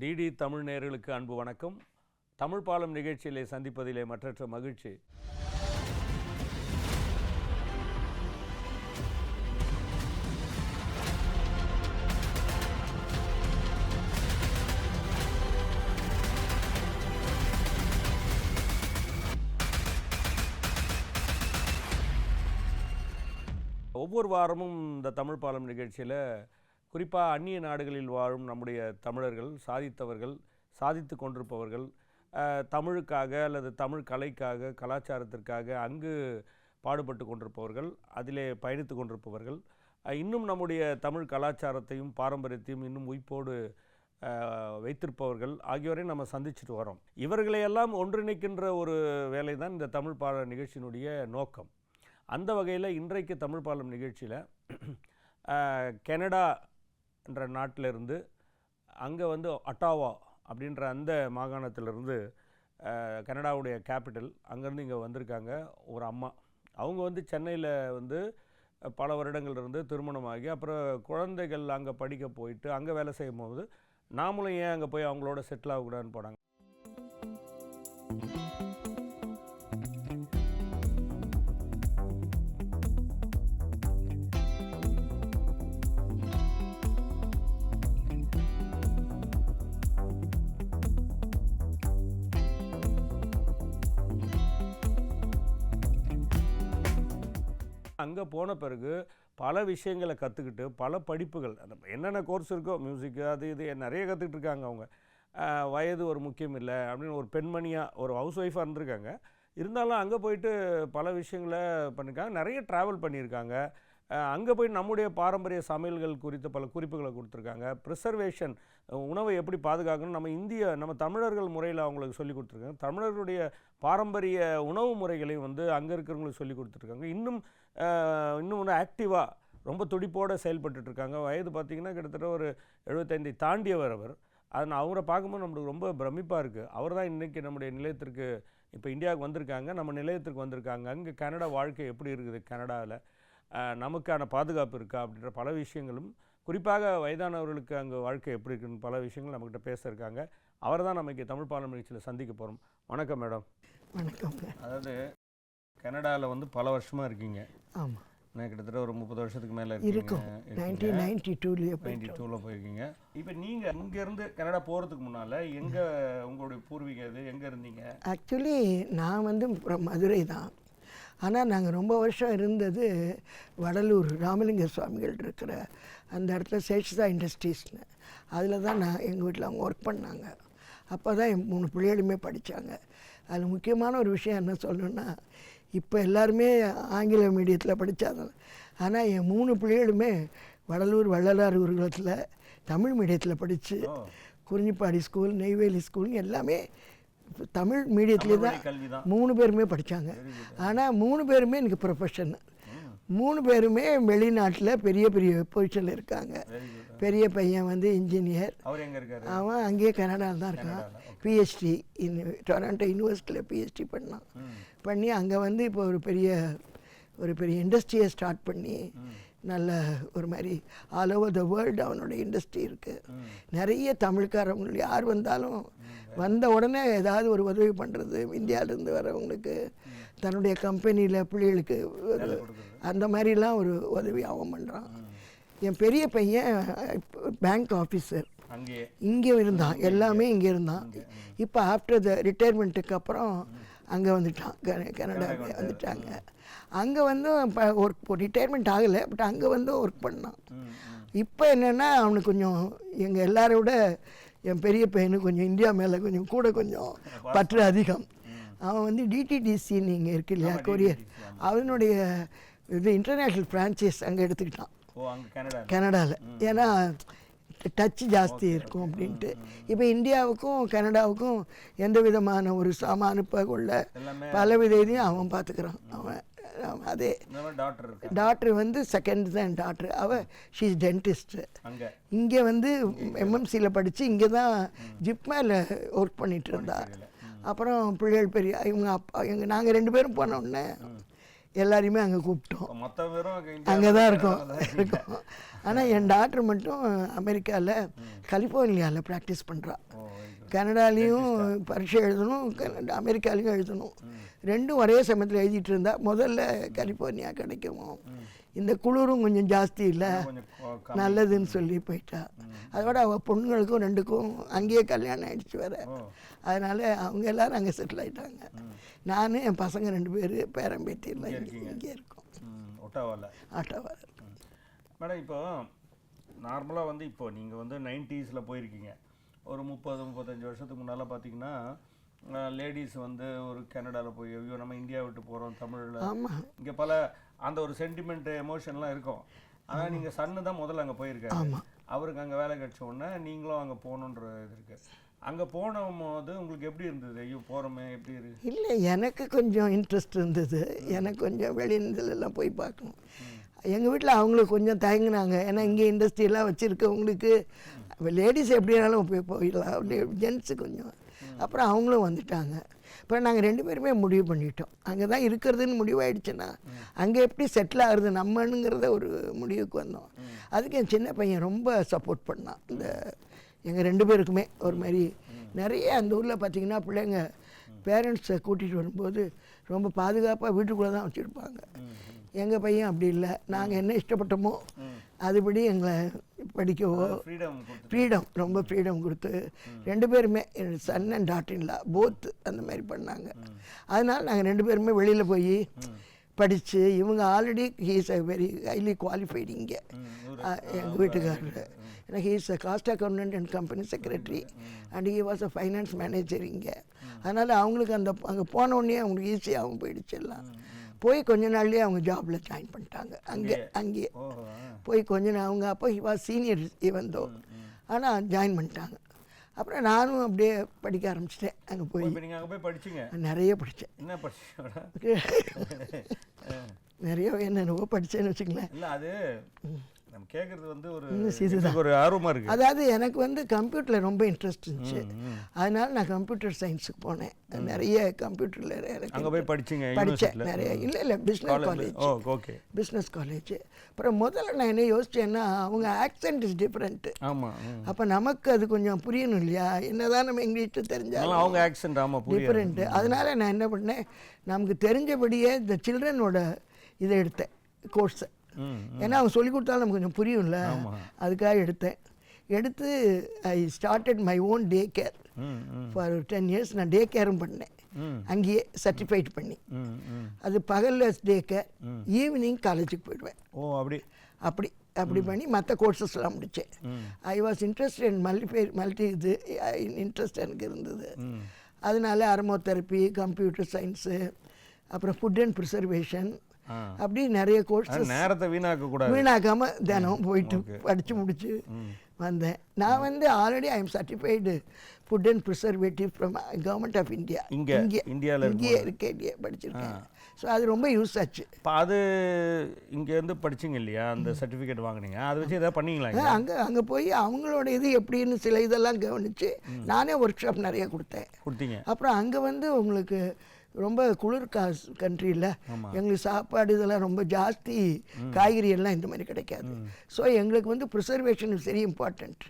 DD Tamil நேர்களுக்கு அன்பு வணக்கம். தமிழ் பாலம் நிகழ்ச்சியிலே சந்திப்பதிலே மற்றற்ற மகிழ்ச்சி. ஒவ்வொரு வாரமும் இந்த தமிழ் பாலம் நிகழ்ச்சியில் குறிப்பாக அந்நிய நாடுகளில் வாழும் நம்முடைய தமிழர்கள் சாதித்தவர்கள் சாதித்து கொண்டிருப்பவர்கள் தமிழுக்காக அல்லது தமிழ் கலைக்காக கலாச்சாரத்திற்காக அங்கு பாடுபட்டு கொண்டிருப்பவர்கள் அதிலே பயணித்து கொண்டிருப்பவர்கள். இன்னும் நம்முடைய தமிழ் கலாச்சாரத்தையும் பாரம்பரியத்தையும் இன்னும் உயிர்ப்போடு வைத்திருப்பவர்கள் ஆகியோரை நம்ம சந்திச்சுட்டு வரோம் இவர்களையெல்லாம் ஒன்றிணைக்கின்ற ஒரு வேலை தான் இந்த தமிழ் பாட நிகழ்ச்சியினுடைய நோக்கம். அந்த வகையில் இன்றைக்கு தமிழ் பாலம் நிகழ்ச்சியில் கனடா என்ற நாட்டிலிருந்து அங்கே வந்து அட்டாவா அப்படின்ற அந்த மாகாணத்திலிருந்து கனடாவுடைய கேபிட்டல் அங்கேருந்து இங்கே வந்திருக்காங்க ஒரு அம்மா. அவங்க வந்து சென்னையில் வந்து பல வருடங்கள் இருந்து திருமணமாகி அப்புறம் குழந்தைகள் அங்கே படிக்க போயிட்டு அங்கே வேலை செய்யும் போது நாமளும் ஏன் அங்கே போய் அவங்களோட செட்டில் ஆகக்கூடாதுன்னு போனாங்க? அங்கே போன பிறகு பல விஷயங்களை கற்றுக்கிட்டு பல படிப்புகள் அந்த என்னென்ன கோர்ஸ் இருக்கோ மியூசிக்கு அது இது நிறைய கற்றுக்கிட்டு இருக்காங்க அவங்க. வயது ஒரு முக்கியம் இல்லை அப்படின்னு ஒரு பெண்மணியாக ஒரு ஹவுஸ் ஒய்ஃபாக இருந்திருக்காங்க. இருந்தாலும் அங்கே போயிட்டு பல விஷயங்களை பண்ணியிருக்காங்க நிறைய ட்ராவல் பண்ணியிருக்காங்க. அங்கே போய் நம்முடைய பாரம்பரிய சமையல்கள் குறித்த பல குறிப்புகளை கொடுத்துருக்காங்க. ப்ரிசர்வேஷன் உணவை எப்படி பாதுகாக்கணும் நம்ம இந்திய நம்ம தமிழர்கள் முறையில் அவங்களுக்கு சொல்லி கொடுத்துருக்காங்க. தமிழர்களுடைய பாரம்பரிய உணவு முறைகளையும் வந்து அங்கே இருக்கிறவங்களுக்கு சொல்லி கொடுத்துருக்காங்க. இன்னும் இன்னும் ஒன்று ஆக்டிவாக ரொம்ப துடிப்போடு செயல்பட்டுட்டு இருக்காங்க வயது பார்த்திங்கன்னா கிட்டத்தட்ட ஒரு எழுபத்தைந்தை தாண்டியவர் அவர். அது நான் அவரை பார்க்கும்போது நம்மளுக்கு ரொம்ப பிரமிப்பாக இருக்குது அவர் தான் இன்றைக்கி நம்முடைய நிலையத்திற்கு இப்போ இந்தியாவுக்கு வந்திருக்காங்க. நம்ம நிலையத்திற்கு வந்திருக்காங்க. அங்கே கனடா வாழ்க்கை எப்படி இருக்குது கனடாவில் நமக்கான பாதுகாப்பு இருக்கா? அப்படின்ற பல விஷயங்களும் குறிப்பாக வயதானவர்களுக்கு அங்கே வாழ்க்கை எப்படி இருக்குன்னு பல விஷயங்கள் நம்மக்கிட்ட பேச இருக்காங்க. அவர் தான் நமக்கு தமிழ் பாலம் நிகழ்ச்சியில் சந்திக்க போகிறோம் வணக்கம் மேடம். வணக்கங்க அதாவது கனடாவில் வந்து பல வருஷமாக இருக்கீங்க. ஆமாம் நான் கிட்டத்தட்ட ஒரு முப்பது வருஷத்துக்கு மேலே இருக்கும். நைன்டீன் நைன்டி டூலேயே நைன்டி டூவில் போயிருக்கீங்க. இப்போ நீங்கள் இங்கேருந்து கனடா போகிறதுக்கு முன்னால் எங்கே உங்களுடைய பூர்வீகம் இது எங்கே இருந்தீங்க? ஆக்சுவலி நான் வந்து மதுரை தான். ஆனால் நாங்கள் ரொம்ப வருஷம் இருந்தது வடலூர் ராமலிங்க சுவாமிகள் இருக்கிற அந்த இடத்துல சேஷதா இண்டஸ்ட்ரீஸ்னு. அதில் தான் நான் எங்கள் வீட்டில் அவங்க ஒர்க் பண்ணாங்க. அப்போ தான் என் மூணு பிள்ளைகளுமே படித்தாங்க அதில் முக்கியமான ஒரு விஷயம் என்ன சொல்லணும்னா இப்போ எல்லாருமே ஆங்கில மீடியத்தில் படித்தாங்க ஆனால் என் மூணு பிள்ளைகளுமே வடலூர் வள்ளலார் குருகுலத்தில் தமிழ் மீடியத்தில் படித்து குறிஞ்சிப்பாடி ஸ்கூல் நெய்வேலி ஸ்கூல் எல்லாமே தமிழ் மீடியத்துலேயே தான் மூணு பேருமே படித்தாங்க ஆனால் மூணு பேருமே எனக்கு ப்ரொஃபஷன் மூணு பேருமே வெளிநாட்டில் பெரிய பெரிய பொசிஷனில் இருக்காங்க. பெரிய பையன் வந்து இன்ஜினியர் அவன் அங்கேயே கனடாவில் தான் இருக்கான். பிஹெச்டி இன் டொராண்டோ யூனிவர்சிட்டியில் பிஹெச்டி பண்ணான். பண்ணி அங்கே வந்து இப்போ ஒரு பெரிய ஒரு பெரிய இண்டஸ்ட்ரியை ஸ்டார்ட் பண்ணி நல்ல ஒரு மாதிரி ஆல் ஓவர் த வேர்ல்டு அவனோட இண்டஸ்ட்ரி இருக்குது நிறைய தமிழ்காரவங்க யார் வந்தாலும் வந்த உடனே ஏதாவது ஒரு உதவி பண்ணுறது இந்தியாவிலேருந்து வரவங்களுக்கு தன்னுடைய கம்பெனியில் பிள்ளைகளுக்கு ஒரு அந்த மாதிரிலாம் ஒரு உதவி அவன் பண்ணுறான் என் பெரிய பையன் பேங்க் ஆஃபீஸர் இங்கே இருந்தான். எல்லாமே இங்கே இருந்தான். இப்போ ஆஃப்டர் த ரிட்டையர்மெண்ட்டுக்கு அப்புறம் அங்கே வந்துட்டான். கன- கனடாவுக்கு வந்துட்டாங்க. அங்கே வந்து ஒர்க் ரிட்டையர்மெண்ட் ஆகலை. பட் அங்கே வந்து ஒர்க் பண்ணான். இப்போ என்னென்னா அவனுக்கு கொஞ்சம் எங்கள் எல்லாரை விட என் பெரிய பையனுக்கு கொஞ்சம் இந்தியா மேலே கொஞ்சம் கூட கொஞ்சம் பற்று அதிகம். அவன் வந்து டிடிடிசின்னு இங்கே இருக்கு இல்லையா கொரியர். அவனுடைய இது இன்டர்நேஷ்னல் ஃப்ரான்ச்சைஸ் அங்கே எடுத்துக்கிட்டான். கனடாவில் ஏன்னா டச்சு ஜாஸ்தி இருக்கும் அப்படின்ட்டு. இப்போ இந்தியாவுக்கும் கனடாவுக்கும் எந்த விதமான ஒரு சாமான் அனுப்ப கொள்ள எல்லாமே பல வித இதையும் அவன் பார்த்துக்கிறான் அவன் அதே டாக்டர் வந்து செகண்ட் தான் டாக்டர் அவள் ஷீஸ் டென்டிஸ்ட்டு இங்கே வந்து எம்எம்சியில் படித்து இங்கே தான் ஜிப்மேல ஒர்க் பண்ணிட்டு இருந்தா. அப்புறம் பிள்ளைகள் பெரிய இவங்க அப்பா எங்கள் நாங்கள் ரெண்டு பேரும் போன உடனே எல்லாரையுமே அங்கே கூப்பிட்டோம். அங்கே தான் இருக்கோம். இருக்கோம். ஆனால் என் டாக்டர் மட்டும் அமெரிக்காவில் கலிஃபோர்னியாவில் ப்ராக்டிஸ் பண்ணுறா கனடாலேயும் பரீட்சை எழுதணும் கனடா அமெரிக்காலையும் எழுதணும். ரெண்டும் ஒரே சமயத்தில் எழுதிட்டு இருந்தா முதல்ல கலிஃபோர்னியா கிடைக்கும்? இந்த குளிரும் கொஞ்சம் ஜாஸ்தி இல்லை. நல்லதுன்னு சொல்லி போயிட்டா. அதோட அவள் பொண்ணுங்களுக்கும் ரெண்டுக்கும் அங்கேயே கல்யாணம் ஆயிடுச்சு வேற. அதனால அவங்க எல்லாரும் அங்கே செட்டில் ஆயிட்டாங்க. நான் என் பசங்க ரெண்டு பேர் பேரம்பேத்தி எல்லாம் இங்கே இங்கே இருக்கோம். ம், ஒட்டாவால. ஆட்டோவார் மேடம் இப்போ நார்மலாக வந்து இப்போ நீங்கள் வந்து நைன்ட்டீஸில் போயிருக்கீங்க. ஒரு முப்பது முப்பத்தஞ்சு வருஷத்துக்கு முன்னால் பார்த்தீங்கன்னா லேடிஸ் வந்து ஒரு கனடாவில் போய் ஐயோ நம்ம இந்தியா விட்டு போகிறோம் தமிழில். இங்கே பல அந்த ஒரு சென்டிமெண்ட் எமோஷன்லாம் இருக்கும். ஆனால் நீங்கள் சன்னு தான் முதல்ல அங்கே போயிருக்காரு. அவருக்கு அங்கே வேலை கிடைச்ச உடனே நீங்களும் அங்கே போகணுன்ற இது இருக்குது அங்கே போன போது உங்களுக்கு எப்படி இருந்தது? ஐயோ போகிறோமே எப்படி இருக்கு இல்லை எனக்கு கொஞ்சம் இன்ட்ரெஸ்ட் இருந்தது. எனக்கு கொஞ்சம் வெளிநாடுலாம் போய் பார்க்கணும். எங்கள் வீட்டில் அவங்களுக்கு கொஞ்சம் தயங்குனாங்க. ஏன்னா இங்கே இண்டஸ்ட்ரியெல்லாம் வச்சுருக்கவங்களுக்கு லேடிஸ் எப்படினாலும் போய் போயிடலாம். ஜென்ஸு கொஞ்சம். அப்புறம் அவங்களும் வந்துட்டாங்க. அப்புறம் நாங்கள் ரெண்டு பேருமே முடிவு பண்ணிட்டோம். அங்கே தான் இருக்கிறதுன்னு முடிவாயிடுச்சுன்னா அங்கே எப்படி செட்டில் ஆகுறது நம்மனுங்கிறத ஒரு முடிவுக்கு வந்தோம். அதுக்கு என் சின்ன பையன் ரொம்ப சப்போர்ட் பண்ணான். இந்த எங்கள் ரெண்டு பேருக்குமே ஒரு மாதிரி. நிறைய அந்த ஊரில் பார்த்தீங்கன்னா பிள்ளைங்க பேரண்ட்ஸை கூட்டிகிட்டு வரும்போது ரொம்ப பாதுகாப்பாக வீட்டுக்குள்ளே தான் வச்சுருப்பாங்க எங்கள் பையன் அப்படி இல்லை. நாங்கள் என்ன இஷ்டப்பட்டோமோ அதுபடி எங்களை படிக்கவோ ஃப்ரீடம் ரொம்ப ஃப்ரீடம் கொடுத்து ரெண்டு பேருமே சன் அண்ட் டாட்டின்லா போத் அந்த மாதிரி பண்ணாங்க. அதனால் நாங்கள் ரெண்டு பேருமே வெளியில் போய் படித்து இவங்க already he's a very highly qualified இங்கே. எங்கள் வீட்டுக்காரர். ஏன்னா he's a cost accountant and company secretary and he was a finance manager இங்கே. அதனால் அவங்களுக்கு அந்த அங்கே போன உடனே அவங்களுக்கு ஈஸியாகவும் போயிடுச்சு எல்லாம். போய் கொஞ்ச நாள்லயே அவங்க ஜாபில் ஜாயின் பண்ணிட்டாங்க. அங்கே அங்கேயே. போய் கொஞ்ச நாள் அவங்க அப்போ ஹி வாஸ் சீனியர் இவந்தோ ஆனால் ஜாயின் பண்ணிட்டாங்க. அப்புறம் நானும் அப்படியே படிக்க ஆரம்பிச்சிட்டேன். அங்கே போய் நீங்கள் அங்கே போய் படிச்சீங்க? நிறைய படித்தேன் என்ன படிச்சீங்க? நிறைய என்னென்னவோ படித்தேன்னு வச்சுங்களேன் இல்லை அது நம்ம கேட்குறது வந்து ஒரு ஆர்வமாக இருக்குது அதாவது எனக்கு வந்து கம்ப்யூட்டரில் ரொம்ப இன்ட்ரெஸ்ட் இருந்துச்சு. அதனால நான் கம்ப்யூட்டர் சயின்ஸுக்கு போனேன். நிறைய கம்ப்யூட்டரில் அங்கே போய் படிச்சீங்க படித்தேன் நிறைய இல்லை இல்லை business college okay business college அப்புறம் முதல்ல நான் என்ன யோசிச்சேன்னா அவங்க ஆக்சென்ட் இஸ் டிஃப்ரெண்ட்டு ஆமாம் அப்போ நமக்கு அது கொஞ்சம் புரியணும் இல்லையா? என்னதான் நம்ம இங்கிலீஷ் தெரிஞ்சாலும் அவங்க ஆக்சென்ட் ஆமாம் டிஃப்ரெண்ட்டு அதனால நான் என்ன பண்ணேன் நமக்கு தெரிஞ்சபடியே இந்த சில்ட்ரனோட இதை எடுத்தேன் கோர்ஸை ஏன்னா அவங்க சொல்லி கொடுத்தாலும் நமக்கு கொஞ்சம் புரியும்ல. அதுக்காக எடுத்தேன். எடுத்து I started my own day care for ten years நான் டே கேரும் பண்ணேன் அங்கேயே சர்டிஃபைட் பண்ணி. அது பகலில் டே கேர் ஈவினிங் காலேஜுக்கு போயிடுவேன். ஓ அப்படி. அப்படி அப்படி பண்ணி மற்ற கோர்சஸ்லாம் முடித்தேன் I was interest in multi multi இது இன்ட்ரெஸ்ட் எனக்கு இருந்தது. அதனால அரமோதெரப்பி கம்ப்யூட்டர் சயின்ஸு அப்புறம் ஃபுட் அண்ட் ப்ரிசர்வேஷன் அப்படி நிறைய ஆனா கோர்சஸ் நேரத்தை வீணாக்க கூடாது வீணாக்காமல் தினம் போயிட்டு படித்து முடிச்சு வந்தேன். நான் வந்து already I am certified food and preservative from government of India இங்க, இங்கே. இந்தியால இங்கேயே இருக்கே படிச்சிருக்கேன். ஸோ அது ரொம்ப யூஸ் ஆச்சு. இப்போ அது இங்கேருந்து படிச்சீங்க இல்லையா? அந்த சர்டிஃபிகேட் வாங்குனீங்க. அதை வச்சு எதாவது பண்ணீங்களா இங்க? அங்கே அங்கே போய் அவங்களோட இது எப்படின்னு சில இதெல்லாம் கவனித்து நானே ஒர்க் ஷாப் நிறைய கொடுத்தேன். கொடுத்தீங்க. அப்புறம் அங்கே வந்து உங்களுக்கு ரொம்ப குளிர் காசு கண்ட்ரியில் எங்களுக்கு சாப்பாடு இதெல்லாம் ரொம்ப ஜாஸ்தி. காய்கறி எல்லாம் இந்த மாதிரி கிடைக்காது. ஸோ எங்களுக்கு வந்து ப்ரிசர்வேஷன் வெரி இம்பார்ட்டண்ட்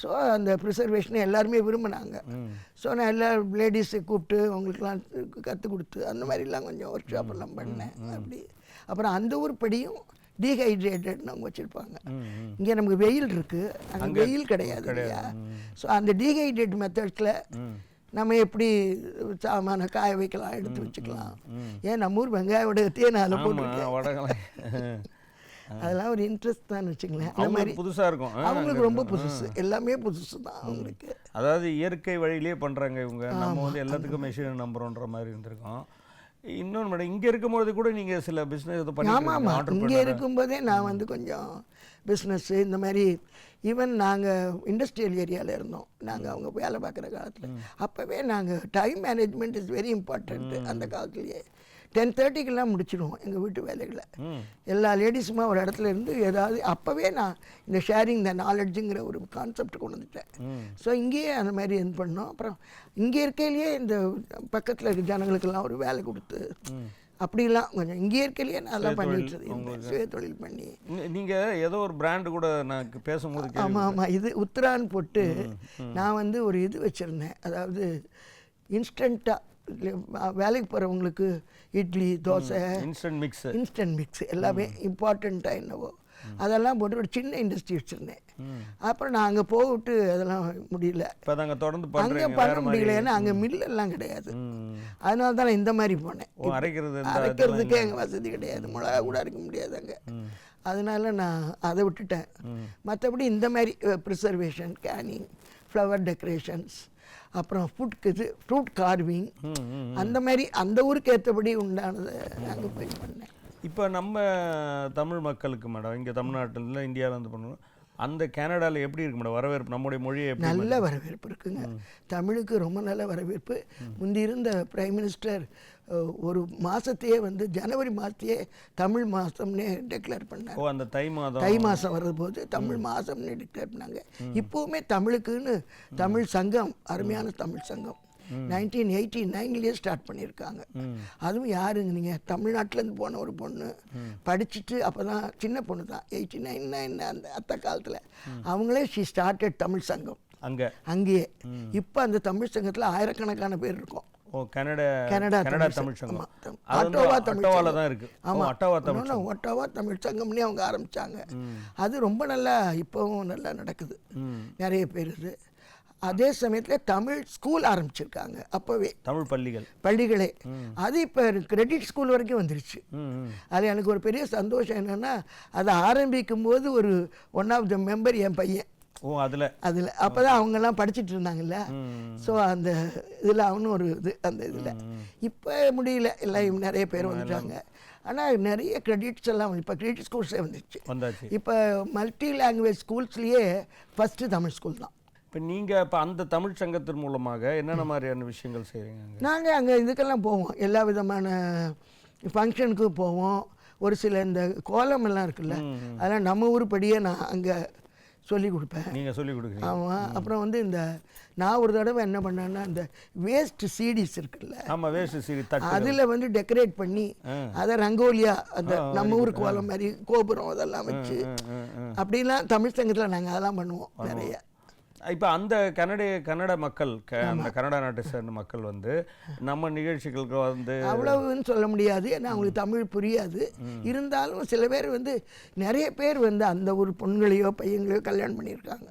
ஸோ அந்த ப்ரிசர்வேஷனை எல்லாருமே விரும்பினாங்க. ஸோ நான் எல்லா லேடிஸை கூப்பிட்டு அவங்களுக்குலாம் கற்றுக் கொடுத்து அந்த மாதிரிலாம் கொஞ்சம் ஒர்க் ஷாப் எல்லாம் பண்ணேன். அப்படி. அப்புறம் அந்த ஊர் படியும் டீஹைட்ரேட்டட் அவங்க வச்சுருப்பாங்க. இங்கே நமக்கு வெயில் இருக்குது அங்கே வெயில் கிடையாது இல்லையா? ஸோ அந்த டீஹைட்ரேட் மெத்தட்ஸில் நம்ம எப்படி சாமான காய வைக்கலாம் எடுத்து வச்சுக்கலாம். ஏன் நம்ம ஊர் வெங்காய வடகத்தையே நான் போட்டிருக்கேன். அதெல்லாம் ஒரு இன்ட்ரெஸ்ட் தான் வச்சுங்களேன். அந்த மாதிரி அவங்களுக்கு புதுசா இருக்கும். அவங்களுக்கு ரொம்ப புதுசு. எல்லாமே புதுசு தான் அவங்களுக்கு. அதாவது இயற்கை வழியிலே பண்றாங்க இவங்க. நம்ம வந்து எல்லாத்துக்கும் மெஷின் நம்புறோன்ற மாதிரி இருந்திருக்கோம். இன்னொன்று மேடம் இங்க இருக்கும்போது கூட நீங்க சில பிசினஸ் இது ஆமாம் பண்ணி ஆமாம் ஆர்டர் இங்கே இருக்கும்போதே நான் வந்து கொஞ்சம் பிஸ்னஸ்ஸு இந்த மாதிரி ஈவன் நாங்கள் இண்டஸ்ட்ரியல் ஏரியாவில் இருந்தோம். நாங்கள் அவங்க வேலை பார்க்குற காலத்தில். அப்போவே நாங்கள் time management is very important அந்த காலத்துலேயே. டென் தேர்ட்டிக்கெல்லாம் முடிச்சிடுவோம். எங்கள் வீட்டு வேலைகளை. எல்லா லேடிஸுமா ஒரு இடத்துல இருந்து ஏதாவது அப்போவே நான் இந்த ஷேரிங் த நாலெட்ஜுங்கிற ஒரு கான்செப்ட் கொண்டு வந்துட்டேன். ஸோ இங்கேயே அந்த மாதிரி இது பண்ணோம். அப்புறம் இங்கே இருக்கையிலேயே இந்த பக்கத்தில் இருக்க ஜனங்களுக்கெல்லாம் ஒரு வேலை கொடுத்து அப்படிலாம் கொஞ்சம் இங்கே அதெல்லாம் சுயதொழில் பண்ணிட்டு இருந்தேன். சுய தொழில் பண்ணி. நீ- நீங்க ஏதோ ஒரு பிராண்ட் கூட நான் பேசும்போது ஆமாம் ஆமாம் இது உத்தரான்னு போட்டு நான் வந்து ஒரு இது வச்சுருந்தேன். அதாவது இன்ஸ்டண்ட்டாக வேலைக்கு போகிறவங்களுக்கு idli dosa instant mix instant mix எல்லாமே இம்பார்ட்டண்ட்டாக என்னவோ. அதெல்லாம் போட்டு ஒரு சின்ன இண்டஸ்ட்ரி வச்சுருந்தேன். அப்புறம் நான் அங்கே போட்டு அதெல்லாம் முடியல. தொடர்ந்து அங்கே பண்ண முடியல ஏன்னா அங்கே மில்லெல்லாம் கிடையாது. அதனால தான் நான் இந்த மாதிரி போனேன். அரைக்கிறது அரைக்கிறதுக்கே எங்கள் வசதி கிடையாது. மிளகா கூட அரைக்க முடியாது அங்கே. அதனால நான் அதை விட்டுட்டேன். மற்றபடி இந்த மாதிரி ப்ரிசர்வேஷன் கேனிங் ஃப்ளவர் டெக்கரேஷன்ஸ் அப்புறம் ஃபுட் இது ஃப்ரூட் கார்விங். அந்த மாதிரி அந்த ஊருக்கு ஏற்றபடி உண்டானதை நாங்கள் போய் பண்ணேன். இப்போ நம்ம தமிழ் மக்களுக்கு மேடம் இங்கே தமிழ்நாட்டில் இந்தியாவில் வந்து பண்ணணும். அந்த கனடாவில் எப்படி இருக்கு மேடம்? வரவேற்பு நம்முடைய மொழியை நல்ல வரவேற்பு இருக்குங்க. தமிழுக்கு ரொம்ப நல்ல வரவேற்பு. முந்தி இருந்த பிரைம் மினிஸ்டர் ஒரு மாதத்தையே வந்து ஜனவரி மாதத்தையே தமிழ் மாதம்னே டிக்ளேர் பண்ணாங்க. ஓ அந்த தை மாதம். தை மாதம் வரும்போது தமிழ் மாதம்னு டிக்ளேர் பண்ணாங்க. இப்போவுமே தமிழுக்குன்னு தமிழ் சங்கம் அருமையான தமிழ் சங்கம். நைன்டீன் எயிட்டி நைன்லேயே ஸ்டார்ட் பண்ணியிருக்காங்க. அதுவும் யாருங்க நீங்கள் தமிழ்நாட்டிலேருந்து போன ஒரு பொண்ணு. படிச்சுட்டு அப்போ தான் சின்ன பொண்ணு தான் எயிட்டி நைன் நைன் அந்த அத்த காலத்தில். அவங்களே ஷி ஸ்டார்டட் தமிழ் சங்கம். அங்கே? அங்கேயே. இப்போ அந்த தமிழ் சங்கத்தில் ஆயிரக்கணக்கான பேர் இருக்கும். ஓ கனடா தமிழ் சங்கம். சங்கம் ஆட்டோவா தமிழ் சங்கம். தான் இருக்கு. ஆமா. அட்டோவா தமிழ் இன்னொன்னு ஒட்டாவா தமிழ் சங்கம்னே அவங்க ஆரம்பிச்சாங்க. அது ரொம்ப நல்லா இப்போவும் நல்லா நடக்குது. நிறைய பேர் இது. அதே சமயத்தில் தமிழ் ஸ்கூல் ஆரம்பிச்சிருக்காங்க. அப்போவே தமிழ் பள்ளிகள். பள்ளிகளே. அது இப்போ கிரெடிட் ஸ்கூல் வரைக்கும் வந்துருச்சு. அது எனக்கு ஒரு பெரிய சந்தோஷம் என்னென்னா அதை ஆரம்பிக்கும் போது ஒரு ஒன் ஆஃப் த மெம்பர் என் பையன். ஓ அதில். அதில். அப்போ தான் அவங்கெல்லாம் படிச்சிட்டு இருந்தாங்கல்ல. ஸோ அந்த இதில் அவனும் ஒரு இது அந்த இதில். இப்போ முடியல. எல்லாம் நிறைய பேர் வந்துட்டாங்க. ஆனால் நிறைய கிரெடிட்ஸ் எல்லாம் இப்போ கிரெடிட் ஸ்கூல்ஸே வந்துச்சு. வந்தாச்சு. இப்போ மல்டி லாங்குவேஜ் ஸ்கூல்ஸ்லேயே ஃபஸ்ட்டு தமிழ் ஸ்கூல் தான். இப்போ நீங்கள் இப்போ அந்த தமிழ் சங்கத்தின் மூலமாக என்னென்ன மாதிரியான விஷயங்கள் செய்வீங்க அங்க? நாங்கள் அங்கே இதுக்கெல்லாம் போவோம். எல்லா விதமான ஃபங்க்ஷனுக்கு போவோம். ஒரு சில இந்த கோலம் எல்லாம் இருக்குல்ல அதெல்லாம் நம்ம ஊருப்படியே நான் அங்கே சொல்லி கொடுப்பேன். நீங்க சொல்லி கொடுக்குறீங்க. ஆமாம் அப்புறம் வந்து இந்த நான் ஒரு தடவை என்ன பண்ணேன்னா இந்த வேஸ்ட் சீடிஸ் இருக்குல்ல ஆமா வேஸ்ட் தட்டு அதில் வந்து டெக்கரேட் பண்ணி. அதை ரங்கோலியா அந்த நம்ம ஊர் கோலம் மாதிரி கோபுரம் அதெல்லாம் வச்சு. அப்படிலாம் தமிழ் சங்கத்தில் நாங்கள் அதெல்லாம் பண்ணுவோம். நிறைய. இப்போ அந்த கனடிய கன்னட மக்கள் அந்த கனடா நாட்டை சேர்ந்த மக்கள் வந்து நம்ம நிகழ்ச்சிகளுக்கு வந்து அவ்வளவுன்னு சொல்ல முடியாது. ஏன்னா அவங்களுக்கு தமிழ் புரியாது. இருந்தாலும் சில பேர் வந்து நிறைய பேர் வந்து அந்த ஒரு பொண்களையோ பையங்களையோ கல்யாணம் பண்ணியிருக்காங்க.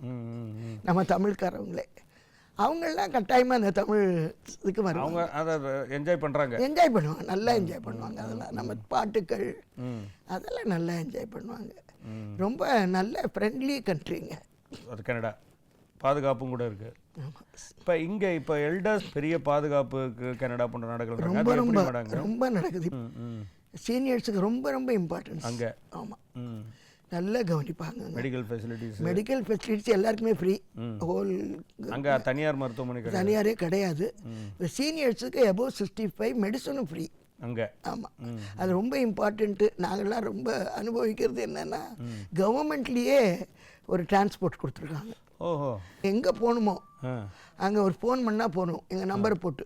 நம்ம தமிழ்காரவங்களே. அவங்களாம் கட்டாயமாக அந்த தமிழ் இதுக்கு வருவாங்க. அவங்க அதை என்ஜாய் பண்றாங்க. என்ஜாய் பண்ணுவாங்க. நல்லா என்ஜாய் பண்ணுவாங்க. அதெல்லாம் நம்ம பாட்டுக்கள் அதெல்லாம் நல்லா என்ஜாய் பண்ணுவாங்க. ரொம்ப நல்ல ஃப்ரெண்ட்லி கண்ட்ரிங்க அது கனடா. பாதுகாப்பும் கூட இருக்கு. ஆமாம் இப்போ இங்க இப்போ எல்டர்ஸ் பெரிய பாதுகாப்புக்கு கனடா போன்ற நாடுகள் ரொம்ப ரொம்ப ரொம்ப நடக்குது. சீனியர்ஸுக்கு ரொம்ப ரொம்ப இம்பார்ட்டன்ஸ் அங்க? ஆமாம் நல்லா கவனிப்பாங்க. மெடிக்கல் ஃபெசிலிட்டிஸ் மெடிக்கல் ஃபெசிலிட்டிஸ் எல்லாருக்குமே ஃப்ரீ ஹோல் அங்க தனியார் மருத்துவமனை தனியாரே கிடையாது. சீனியர்ஸுக்கு எபோவ் சிக்ஸ்டி ஃபைவ் மெடிசனும் ஃப்ரீ அங்க? ஆமாம் அது ரொம்ப இம்பார்ட்டண்ட்டு நாங்கள்லாம் ரொம்ப அனுபவிக்கிறது என்னென்னா கவர்மெண்ட்லேயே ஒரு டிரான்ஸ்போர்ட் கொடுத்துருக்காங்க. ஓஹோ. எங்கே போகணுமோ? அங்கே ஒரு ஃபோன் பண்ணால் போகணும் எங்கள் நம்பரை போட்டு.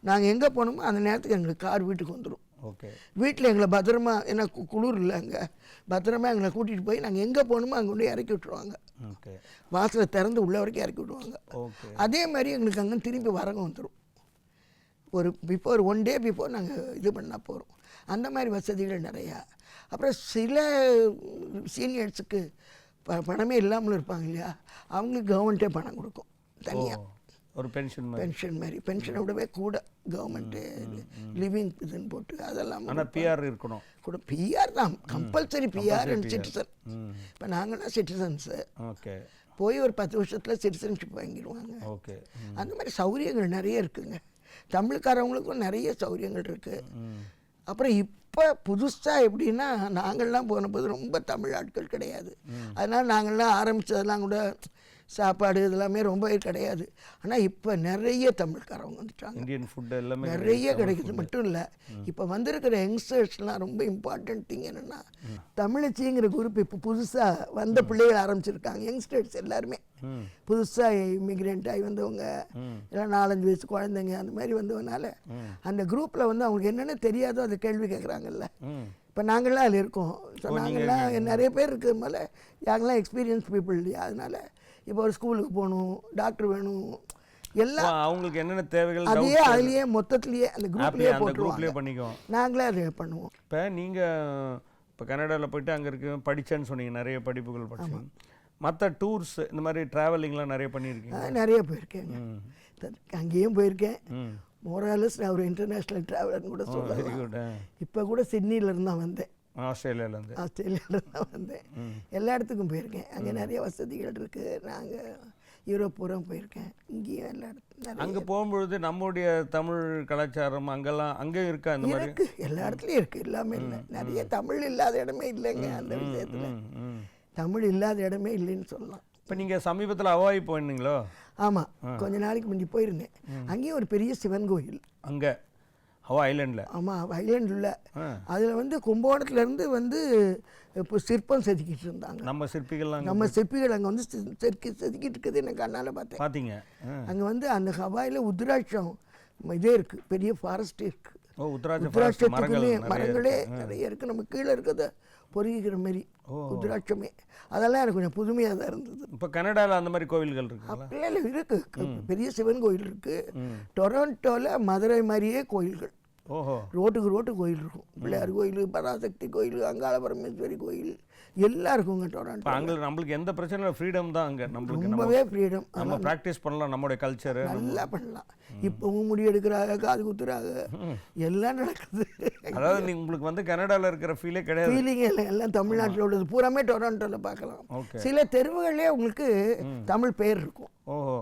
நாங்கள் எங்கே போகணுமோ அந்த நேரத்துக்கு எங்களுக்கு கார் வீட்டுக்கு வந்துடும் ஓகே. வீட்டில் எங்களை பத்திரமா ஏன்னா குளிர் இல்லை அங்கே. பத்திரமா எங்களை கூட்டிகிட்டு போய் நாங்கள் எங்கே போகணுமோ அங்கே கொண்டு இறக்கி விட்டுருவாங்க. ஓகே. வாசலை திறந்து உள்ள வரைக்கும் இறக்கி விடுவாங்க ஓகே. அதே மாதிரி எங்களுக்கு அங்கே திரும்பி வரங்க வந்துடும் ஒரு பிஃபோர் ஒன் டே பிஃபோர் நாங்கள் இது பண்ணால் போகிறோம் அந்த மாதிரி வசதிகள் நிறையா. அப்புறம் சில சீனியர்ஸுக்கு பணமே இல்லாமல் இருப்பாங்க இல்லையா? அவங்களுக்கு கவர்மெண்ட்டே பணம் கொடுக்கும் தனியாக ஒரு பென்ஷன் பென்ஷன் மாதிரி. பென்ஷனை விடவே கூட கவர்மெண்ட்டு லிவிங் இதுன்னு போட்டு அதெல்லாம் ஆனா பிஆர் இருக்கணும். கூட பிஆர் தான். கம்பல்சரி பிஆர் அண்ட் சிட்டிசன் இப்போ நாங்கள்லாம் சிட்டிசன்ஸு ஓகே. போய் ஒரு பத்து வருஷத்தில் சிட்டிசன்ஷிப் வாங்கிடுவாங்க. ஓகே. அந்த மாதிரி சௌகரியங்கள் நிறைய இருக்குங்க. தமிழ்காரவங்களுக்கும் நிறைய சௌகரியங்கள் இருக்குது அப்புறம் இப்போ புதுசாக எப்படின்னா நாங்கள்லாம் போனபோது ரொம்ப தமிழ் ஆட்கள் கிடையாது. அதனால் நாங்கள்லாம் ஆரம்பித்ததெல்லாம் கூட சாப்பாடு இதெல்லாமே ரொம்பவே கிடையாது. ஆனால் இப்போ நிறைய தமிழ்காரவங்க வந்துட்டாங்க. இந்தியன் ஃபுட் எல்லாமே நிறைய கிடைக்குது. மட்டும் இல்லை இப்போ வந்திருக்கிற யங்ஸ்டர்ஸ்லாம் ரொம்ப இம்பார்ட்டன்ட் திங் என்னென்னா தமிழச்சிங்கிற குரூப் இப்போ புதுசாக வந்த பிள்ளைகள் ஆரம்பிச்சிருக்காங்க. யங்ஸ்டர்ஸ் எல்லாருமே. புதுசாக இமிக்ரெண்ட் ஆகி வந்தவங்க இல்லை நாலஞ்சு வயசு குழந்தைங்க அந்த மாதிரி வந்தவனால அந்த குரூப்பில் வந்து அவங்களுக்கு என்னென்ன தெரியாதோ அதை கேள்வி கேட்குறாங்கல்ல இப்போ நாங்கள்லாம் அதில் இருக்கோம். ஸோ நாங்கள்லாம் நிறைய பேர் இருக்கிறதுனால நாங்களாம் எக்ஸ்பீரியன்ஸ் பீப்புள் இல்லையா அதனால இப்போ ஒரு ஸ்கூலுக்கு போகணும் டாக்டர் வேணும் எல்லாம் அவங்களுக்கு என்னென்ன தேவைகள் அதையே அதுலேயே மொத்தத்துலேயே அந்த குரூப்லேயே குரூப்லேயே பண்ணிக்குவோம். நாங்களே அதை பண்ணுவோம். இப்போ நீங்கள் இப்போ கனடாவில் போயிட்டு அங்கே இருக்க படிச்சேன்னு சொன்னீங்க நிறைய படிப்புகள் படிச்சீங்க மற்ற டூர்ஸ் இந்த மாதிரி ட்ராவலிங்லாம் நிறைய பண்ணியிருக்கீங்க. நிறைய போயிருக்கேங்க. அங்கேயும் போயிருக்கேன். மோராலஸ் நான் ஒரு இன்டர்நேஷ்னல் ட்ராவலர்னு கூட குட் இப்போ கூட சிட்னிலேருந்து தான் வந்தேன். ஆஸ்திரேலியாவிலேருந்து ஆஸ்திரேலியாவில் தான் வந்தேன் எல்லா இடத்துக்கும் போயிருக்கேன். அங்கே நிறைய வசதிகள் இருக்குது நாங்கள் யூரோப் பூரா போயிருக்கேன். இங்கேயும் எல்லா நிறைய அங்கே போகும்பொழுது நம்முடைய தமிழ் கலாச்சாரம் அங்கெல்லாம் அங்கேயும் இருக்கா இந்த மாதிரி? இருக்கு. எல்லா இடத்துலையும் இருக்குது எல்லாமே இல்லை. நிறைய தமிழ் இல்லாத இடமே இல்லைங்க அந்த விஷயத்தில். தமிழ் இல்லாத இடமே இல்லைன்னு சொல்லலாம். இப்போ நீங்கள் சமீபத்தில் அவாய் போயிருந்தீங்களோ? ஆமாம் கொஞ்ச நாளைக்கு முந்தி போயிருந்தேன். அங்கேயும் ஒரு பெரிய சிவன் கோயில். அங்கே? ஹவா ஐலண்டில். ஆமாம் ஐலண்டில். ஆ. அதில் வந்து கும்பகோணத்துலேருந்து வந்து இப்போ சிற்பம் செதுக்கிட்டு இருந்தாங்க. நம்ம சிற்பிகள்லாம் அங்கே நம்ம சிற்பிகள் அங்கே வந்து செதுக்கி செதுக்கிட்டு இருக்குது எனக்கு கண்ணால் பார்த்தேன். பார்த்தீங்க. அங்கே வந்து அந்த ஹவாயில் உத்ராட்சம் இதே இருக்குது பெரிய ஃபாரஸ்ட் இருக்குது உத்ராட்சத்துக்குள்ளே நிறைய மரங்களே நிறைய இருக்குது நம்ம கீழே இருக்கிறத பொறுக்கிக்கிற மாதிரி உத்ராட்சமே அதெல்லாம் எனக்கு கொஞ்சம் புதுமையாக தான் இருந்தது. இப்போ கனடாவில் அந்த மாதிரி கோவில்கள் இருக்குங்களா? அப்படியே இல்லை இருக்கு. பெரிய சிவன் கோயில் இருக்கு. டொரண்டோவில் மதுரை மாதிரியே கோயில்கள். ஓஹோ. ரோட்டுக்கு ரோட்டு கோயில் இருக்கும். பிள்ளையார் கோயில் பராசக்தி கோயில் அங்காள பரமேஸ்வரி கோயில் எல்லாம் இருக்குங்க டொரண்டோ அங்கே நம்மளுக்கு எந்த பிரச்சனையும் இல்லை. ஃப்ரீடம் தான் அங்கே. நம்மளுக்கு நம்ம ரொம்பவே ஃப்ரீடம் நம்ம ப்ராக்டிஸ் பண்ணலாம். நம்மளுடைய கல்ச்சரு நல்லா பண்ணலாம். இப்போவும் முடி எடுக்கிறாங்க காது குத்துறாங்க. எல்லாம் நடக்குது. அதாவது நீ உங்களுக்கு வந்து கனடாவில் இருக்கிற ஃபீலே கிடையாது. ஃபீலிங் இல்லை. எல்லாம் தமிழ்நாட்டில் உள்ளது. பூராமே டொரண்டோவில் பார்க்கலாம். சில தெருவுகளே உங்களுக்கு தமிழ் பேர் இருக்கும். ஓஹோ.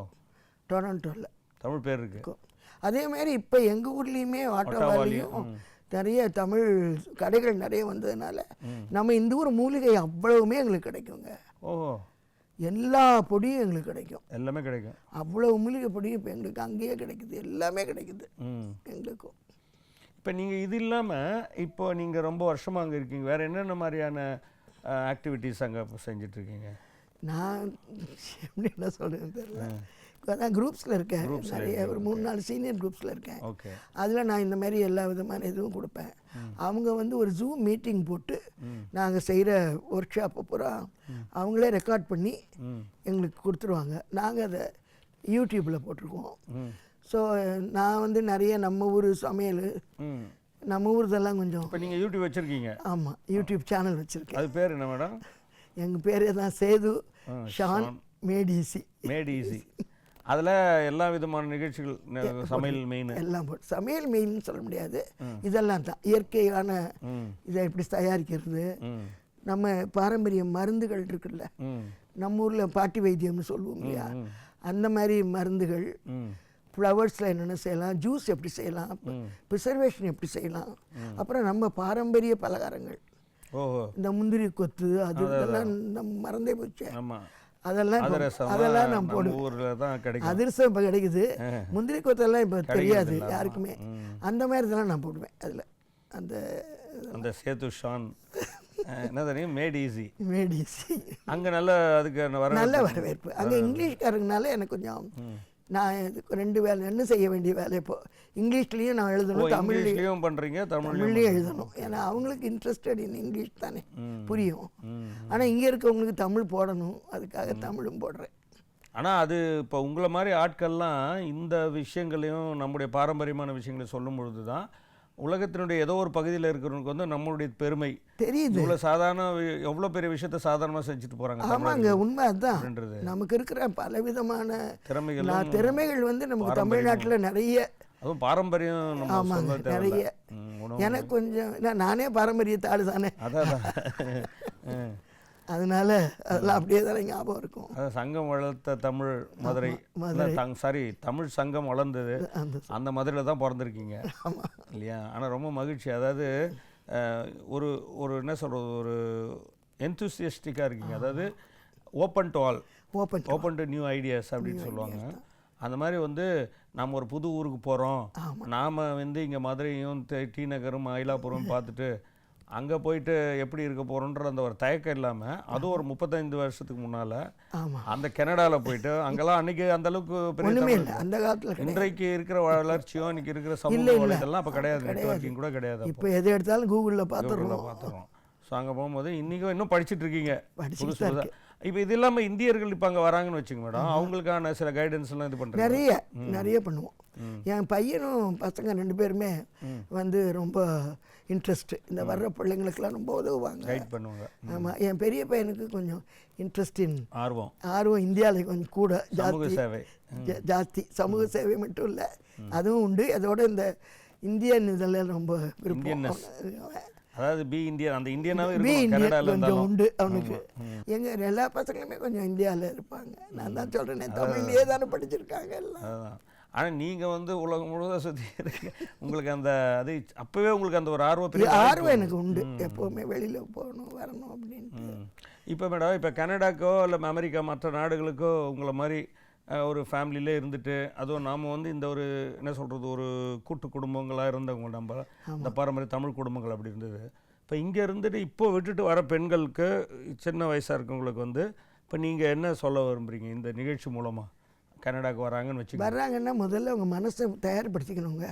டொரண்டோவில் தமிழ் பேர் இருக்கு. அதே மாதிரி இப்போ எங்கள் ஊர்லேயுமே ஆட்டோவாலையும் நிறைய தமிழ் கடைகள் நிறைய வந்ததுனால நம்ம இந்த ஊர் மூலிகை அவ்வளவுமே எங்களுக்கு கிடைக்குங்க. ஓஹோ. எல்லா பொடியும் எங்களுக்கு கிடைக்கும். எல்லாமே கிடைக்கும். அவ்வளவு மூலிகை பொடியும் இப்போ எங்களுக்கு அங்கேயே கிடைக்குது. எல்லாமே கிடைக்குது. ம். எங்களுக்கும். இப்போ நீங்கள் இது இல்லாமல் இப்போ நீங்கள் ரொம்ப வருஷமாக அங்கே இருக்கீங்க. வேறு என்னென்ன மாதிரியான ஆக்டிவிட்டீஸ் அங்கே செஞ்சிட்ருக்கீங்க நான் எப்படி என்ன சொல்கிறேன்னு தெரியல. அதான் குரூப்ஸில் இருக்கேன். நிறைய ஒரு மூணு நாலு சீனியர் குரூப்ஸில் இருக்கேன். அதில் நான் இந்த மாதிரி எல்லா விதமான இதுவும் கொடுப்பேன். அவங்க வந்து ஒரு ஜூம் மீட்டிங் போட்டு நாங்கள் செய்கிற ஒர்க் ஷாப்பை பூரா அவங்களே ரெக்கார்ட் பண்ணி எங்களுக்கு கொடுத்துருவாங்க. நாங்கள் அதை யூடியூப்பில் போட்டிருக்கோம். ஸோ நான் வந்து நிறைய நம்ம ஊர் சமையல் நம்ம ஊர் இதெல்லாம் கொஞ்சம் இப்போ நீங்கள் யூடியூப் வச்சுருக்கீங்க. ஆமாம் யூடியூப் சேனல் வச்சுருக்கேன். அது பேர் என்ன மேடம் எங்கள் பேரே தான் சேது ஷான் மேடிசி. மேட் ஈஸி அதில் எல்லா விதமான நிகழ்ச்சிகள் சமையல் மெயின் எல்லாம் போட்டு சமையல் மெயின்னு சொல்ல முடியாது. இதெல்லாம் தான். இயற்கையான இதை எப்படி தயாரிக்கிறது? நம்ம பாரம்பரிய மருந்துகள் இருக்குல்ல. நம்ம ஊரில் பாட்டி வைத்தியம்னு சொல்லுவோம் இல்லையா? அந்த மாதிரி மருந்துகள் ஃப்ளவர்ஸில் என்னென்ன செய்யலாம்? ஜூஸ் எப்படி செய்யலாம்? ப்ரிசர்வேஷன் எப்படி செய்யலாம்? அப்புறம் நம்ம பாரம்பரிய பலகாரங்கள். இந்த முந்திரி கொத்து அது இதெல்லாம் நம்ம மறந்தே போச்சு. அதெல்லாம் அதெல்லாம் நான் நம்ம போடுவேன் ஊரில் தான் கிடைக்கும். அதிரசம் இப்போ கிடைக்குது. முந்திரி கொத்தெல்லாம் இப்போ தெரியாது யாருக்குமே. அந்த மாதிரி இதெல்லாம் நான் போடுவேன் அதில். அந்த அந்த சேது ஷான். என்ன தெரியும் மேட் ஈஸி. மேடிசி அங்கே நல்ல அதுக்கு நல்ல வரவேற்பு. அங்கே இங்கிலீஷ்காரங்கனால எனக்கு கொஞ்சம் நான் இதுக்கு ரெண்டு வேலை என்ன செய்ய வேண்டிய வேலை இப்போ? இங்கிலீஷ்லேயும் நான் எழுதணும் தமிழ்லையும் பண்ணுறீங்க தமிழ்லையும் எழுதணும். ஏன்னா அவங்களுக்கு இன்ட்ரெஸ்டட் இன் இங்கிலீஷ் தானே. புரியும். ஆனால் இங்கே இருக்கவங்களுக்கு தமிழ் போடணும் அதுக்காக தமிழும் போடுறேன். ஆனால் அது இப்போ உங்களை மாதிரி ஆட்கள்லாம் இந்த விஷயங்களையும் நம்முடைய பாரம்பரியமான விஷயங்களை சொல்லும் பொழுது தான் உலகத்தினுடைய ஏதோ ஒரு பகுதியில் இருக்கிறவனுக்கு வந்து நம்மளுடைய பெருமை. தெரியுது. இவ்வளோ சாதாரண எவ்வளோ பெரிய விஷயத்த சாதாரணமாக செஞ்சுட்டு போகிறாங்க ஆமாங்க உண்மை அதுதான். நமக்கு இருக்கிற பலவிதமான திறமைகள் நான் திறமைகள் வந்து நமக்கு தமிழ்நாட்டில் நிறைய அதுவும் பாரம்பரியம் ஆமாங்க. நிறைய. எனக்கு கொஞ்சம் நான் நானே பாரம்பரியத்த ஆளு தானே அதான். அதனால அதெல்லாம் அப்படியே தானே ஞாபகம் இருக்கும். சங்கம் வளர்த்த தமிழ் மதுரை. சாரி தமிழ் சங்கம் வளர்ந்தது. அந்த மதுரையில் தான் பிறந்திருக்கீங்க. இல்லையா? ஆனால் ரொம்ப மகிழ்ச்சி. அதாவது ஒரு ஒரு என்ன சொல்கிறது ஒரு எந்தூசியஸ்டிக்காக இருக்கீங்க. அதாவது open to all open open to new ideas அப்படின்னு சொல்லுவாங்க. அந்த மாதிரி வந்து நம்ம ஒரு புது ஊருக்கு போகிறோம் நாம் வந்து இங்கே மதுரையும் டி நகரும் மயிலாப்பூரும் பார்த்துட்டு அங்கே போயிட்டு எப்படி இருக்க போகிறோன்ற அந்த ஒரு தயக்கம் இல்லாமல் அதுவும் ஒரு முப்பத்தைந்து வருஷத்துக்கு முன்னால் அந்த கனடாவில் போயிட்டு அங்கெல்லாம் அன்னைக்கு அந்த அளவுக்கு அந்த காலத்தில் இன்றைக்கு இருக்கிற வளர்ச்சியும் இன்னைக்கு இருக்கிற சமூக வலைதெல்லாம் அப்போ கிடையாது. நெட்வொர்க்கிங் கூட கிடையாது இப்போ எது எடுத்தாலும் கூகுளில் அப்போ பார்த்துடுறோம் பார்த்துருவோம் ஸோ அங்கே போகும்போது இன்றைக்கும் இன்னும் படிச்சிட்டு இருக்கீங்க. இப்போ இது இல்லாமல் இந்தியர்கள் இப்போ அங்கே வராங்கன்னு வச்சுங்க மேடம். அவங்களுக்கான சில கைடன்ஸ் எல்லாம் இது பண்ணுறாங்க நிறைய நிறைய பண்ணுவோம். என் பையனும் பசங்க ரெண்டு பேருமே வந்து ரொம்ப இன்ட்ரெஸ்ட் இந்த வர்ற பிள்ளைங்களுக்கெல்லாம் ரொம்ப உதவுவாங்க. கைட் பண்ணுவாங்க. ஆமாம் என் பெரிய பையனுக்கு கொஞ்சம் இன்ட்ரெஸ்ட் இன் ஆர்வம். ஆர்வம் இந்தியாவில் கொஞ்சம் கூட ஜாஸ்தி. சேவை. ஜாஸ்தி. சமூக சேவை மட்டும் இல்லை. அதுவும் உண்டு. அதோட இந்த இந்தியன் இதெல்லாம் ரொம்ப விருப்பம். அதாவது பி இந்தியன் அந்த இந்தியனாவே பி இருக்கும் இந்தியா கனடால கொஞ்சம் உண்டு அவனுக்கு. எங்க எல்லா பசங்களுமே கொஞ்சம் இந்தியாவில் இருப்பாங்க. நான் தான் சொல்றேனே தமிழ்லயே தானே படிச்சிருக்காங்க எல்லாம். ஆனால் நீங்கள் வந்து உலகம் முழுவதும் சுற்றி இருக்கு. உங்களுக்கு அந்த அது அப்போவே உங்களுக்கு அந்த ஒரு ஆர்வம் பெரிய ஆர்வம் எனக்கு உண்டு. எப்பவுமே வெளியில போகணும் வரணும் அப்படின்ட்டு. இப்போ மேடம் இப்போ கனடாக்கோ இல்லை அமெரிக்கா மற்ற நாடுகளுக்கோ உங்களை மாதிரி ஒரு ஃபேமிலியிலே இருந்துட்டு அதுவும் நாம் வந்து இந்த ஒரு என்ன சொல்கிறது ஒரு கூட்டு குடும்பங்களாக இருந்தவங்க நம்ம இந்த பாரம்பரிய தமிழ் குடும்பங்கள் அப்படி இருந்தது. இப்போ இங்கே இருந்துட்டு இப்போ விட்டுட்டு வர பெண்களுக்கு சின்ன வயசாக இருக்கவங்களுக்கு வந்து இப்போ நீங்கள் என்ன சொல்ல விரும்புறீங்க இந்த நிகழ்ச்சி மூலமாக கனடாக்கு வராங்கன்னு வச்சுக்கோங்க. வர்றாங்கன்னா முதல்ல அவங்க மனசை தயார்படுத்திக்கணுங்க.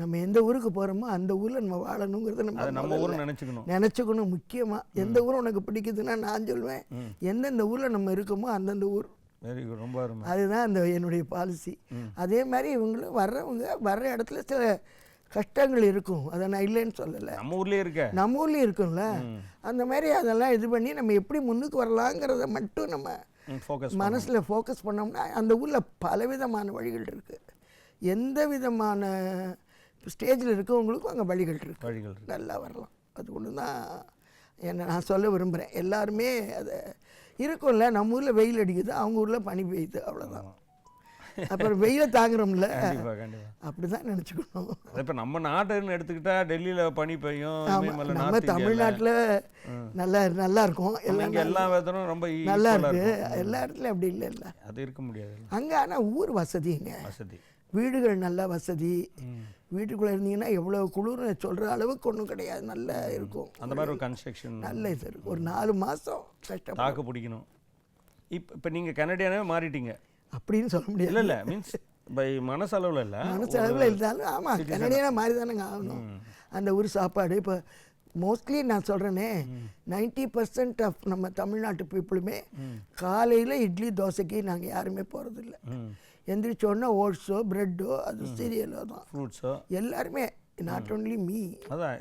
நம்ம எந்த ஊருக்கு போறோமோ அந்த ஊர்ல நம்ம வாழணுங்கிறத நம்ம நம்ம ஊர்னு நினச்சிக்கணும். நினச்சிக்கணும் முக்கியமா. எந்த ஊரும் உனக்கு பிடிக்குதுன்னா நான் சொல்லுவேன் எந்தெந்த ஊர்ல நம்ம இருக்கோமோ அந்தந்த ஊர். வெரி குட் ரொம்ப அருமை. அதுதான் அந்த என்னுடைய பாலிசி அதே மாதிரி இவங்களும் வர்றவங்க வர்ற இடத்துல சில கஷ்டங்கள் இருக்கும். அதை நான் இல்லைன்னு சொல்லலை. நம்ம ஊர்லேயே இருக்க. நம்ம ஊர்லேயும் இருக்கும்ல. அந்த மாதிரி அதெல்லாம் இது பண்ணி நம்ம எப்படி முன்னுக்கு வரலாங்கிறத மட்டும் நம்ம மனசில் ஃபோக்கஸ் பண்ணோம்னா அந்த ஊரில் பலவிதமான வழிகள் இருக்குது எந்த விதமான ஸ்டேஜில் இருக்கவங்களுக்கும் அங்கே வழிகள் இருக்கு. வழிகள். நல்லா வரலாம். அது ஒன்று தான் என்ன நான் சொல்ல விரும்புகிறேன் எல்லாருமே அதை இருக்கும்ல நம்ம ஊரில் வெயில் அடிக்குது அவங்க ஊரில் பனி பெய்யுது அவ்வளோதான் அப்புறம் வெயிலை தாங்குறோம்ல. அப்படி தான் நினச்சிக்கணும். இப்போ நம்ம நாட்டுன்னு எடுத்துக்கிட்டா டெல்லியில் பனி பெய்யும் நம்ம தமிழ்நாட்டில் நல்லா நல்லா இருக்கும். எல்லாம் எல்லா வெதரும் ரொம்ப நல்லா இருக்கு. எல்லா இடத்துலையும் அப்படி இல்லைல்ல அது இருக்க முடியாது. அங்கே ஆனால் ஊர் வசதிங்க. வசதி. வீடுகள் நல்ல வசதி. வீட்டுக்குள்ளே இருந்தீங்கன்னா எவ்வளோ குளிர்னு சொல்கிற அளவுக்கு ஒன்றும் கிடையாது. நல்லா இருக்கும். அந்த மாதிரி ஒரு கன்ஸ்ட்ரக்ஷன் நல்ல இது இருக்கும். ஒரு நாலு மாதம் கஷ்டம் தாக்கு பிடிக்கணும். இப்போ இப்போ நீங்கள் கனடியானவே மாறிட்டீங்க. அப்படின்னு சொல்ல முடியாது. இல்லை இல்லை மீன்ஸ் பை மனசளவில் இல்லை. மனசு அளவில் இருந்தாலும் ஆமாம் கனடியனா மாதிரி தானேங்க ஆகணும் அந்த ஊர் சாப்பாடு இப்போ மோஸ்ட்லி நான் சொல்கிறேனே நைன்டி பர்சன்ட் ஆஃப் நம்ம தமிழ்நாட்டு பீப்புளுமே காலையில் இட்லி தோசைக்கு நாங்கள் யாருமே போகிறதில்ல எந்திரிச்சோடனே ஓட்ஸோ ப்ரெட்டோ அது சீரியலோ தான். ஃப்ரூட்ஸோ? எல்லாருமே நாட் only மீ அதான்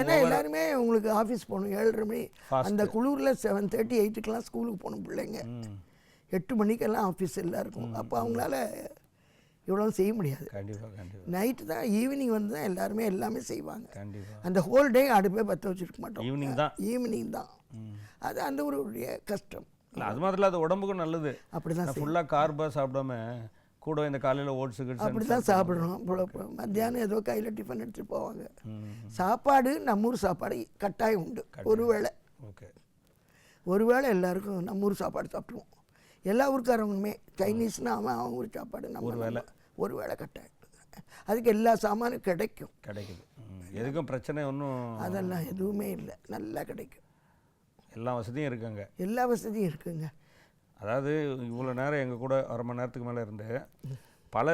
ஏன்னா எல்லாருமே உங்களுக்கு ஆஃபீஸ் போகணும் ஏழரை மணி. அந்த குளூரில் செவன் தேர்ட்டி எயிட்டுக்கெல்லாம் ஸ்கூலுக்கு போகணும் பிள்ளைங்க. எட்டு மணிக்கெல்லாம் ஆஃபீஸ் எல்லாம் இருக்கும். அப்போ அவங்களால இவ்வளோ செய்ய முடியாது. கண்டிப்பாக கண்டிப்பாக நைட்டு தான் ஈவினிங் வந்து தான் எல்லாருமே எல்லாமே செய்வாங்க. கண்டிப்பாக அந்த ஹோல் டே அடுப்பே பற்ற வச்சிருக்க மாட்டோம். ஈவினிங் தான். ஈவினிங் தான். அது அந்த ஊருடைய கஷ்டம். அது மாதிரி அது உடம்புக்கும் நல்லது. அப்படி தான் ஃபுல்லாக கார்பாக சாப்பிடாம கூட இந்த காலையில் ஓட்ஸு அப்படி தான் சாப்பிடணும். மத்தியானம் ஏதோ கையில் டிஃபன் எடுத்துகிட்டு போவாங்க. சாப்பாடு நம்ம ஊர் சாப்பாடு கட்டாயம் உண்டு. ஒருவேளை. ஓகே ஒருவேளை எல்லாருக்கும் நம்ம ஊர் சாப்பாடு சாப்பிடுவோம் எல்லா ஊருக்காரங்களுமே சைனீஸ்னா அவன் அவன் ஊர் சாப்பாடு நம்ம ஒருவேளை. நம்ம- ஒரு வேளை கட்டாயம். அதுக்கு எல்லா சாமானும் கிடைக்கும். கிடைக்குது. எதுக்கும் பிரச்சனை ஒன்றும் அதெல்லாம் எதுவுமே இல்லை. நல்லா கிடைக்கும். எல்லா வசதியும் இருக்குங்க. எல்லா வசதியும் இருக்குங்க. அதாவது இவ்வளோ நேரம் எங்கள் கூட அரை மணி நேரத்துக்கு மேலே இருந்து பல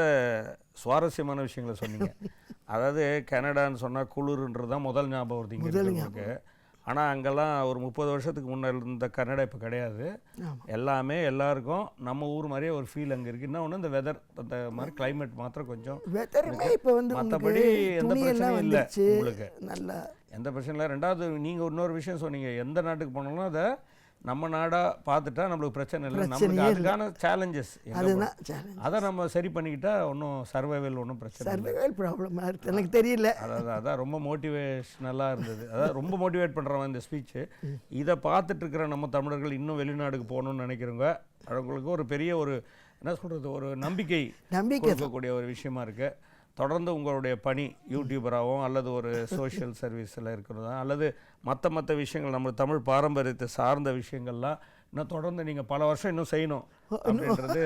சுவாரஸ்யமான விஷயங்களை சொன்னீங்க. அதாவது கனடான்னு சொன்னால் குளிர்ன்றது தான் முதல் ஞாபகம் வருது இங்கே ஆனால் அங்கெல்லாம் ஒரு முப்பது வருஷத்துக்கு முன்னே இருந்த கனடா இப்போ கிடையாது. எல்லாமே எல்லாருக்கும் நம்ம ஊர் மாதிரியே ஒரு ஃபீல் அங்கே இருக்குது இன்னொன்று இந்த வெதர் அந்த மாதிரி climate மாத்திரம் கொஞ்சம் வெத்தருமே இப்போ வந்து மற்றபடி எந்த பிரச்சனையும் இல்லை உங்களுக்கு. நல்லா எந்த பிரச்சனையும் இல்லை. ரெண்டாவது நீங்கள் இன்னொரு விஷயம் சொன்னீங்க. எந்த நாட்டுக்கு போனாலும் அதை நம்ம நாடாக பார்த்துட்டா நம்மளுக்கு பிரச்சனை இல்லை. நம்மளுக்கு அதுக்கான சேலஞ்சஸ் அதுதான் அதை நம்ம சரி பண்ணிக்கிட்டா ஒன்றும் சர்வைவல் ஒன்றும் பிரச்சனை இல்லை. சர்வைவல் ப்ராப்ளமாக இருக்குது எனக்கு தெரியல. அதாவது அதான் ரொம்ப மோட்டிவேஷ்னலாக இருந்தது. அதாவது ரொம்ப மோட்டிவேட் பண்ணுறவன் இந்த ஸ்பீச்சு இதை பார்த்துட்டு இருக்கிற நம்ம தமிழர்கள் இன்னும் வெளிநாடுக்கு போகணும்னு நினைக்கிறவங்க அவங்களுக்கு ஒரு பெரிய ஒரு என்ன சொல்கிறது ஒரு நம்பிக்கை நம்பிக்கை கொடுக்கக்கூடிய ஒரு விஷயமா இருக்கு. தொடர்ந்து உங்களுடைய பணி யூடியூபராகவும் அல்லது ஒரு சோஷியல் சர்வீஸில் இருக்கிறதா அல்லது மற்ற மற்ற விஷயங்கள் நம்ம தமிழ் பாரம்பரியத்தை சார்ந்த விஷயங்கள்லாம் இன்னும் தொடர்ந்து நீங்கள் பல வருஷம் இன்னும் செய்யணும் அப்படின்றது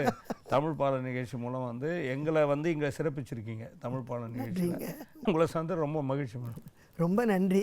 தமிழ் பாடல் நிகழ்ச்சி மூலம் வந்து எங்களை வந்து இங்கே சிறப்பிச்சிருக்கீங்க தமிழ் பாடல் நிகழ்ச்சியில். உங்களை சந்து ரொம்ப மகிழ்ச்சி மேடம். ரொம்ப நன்றி.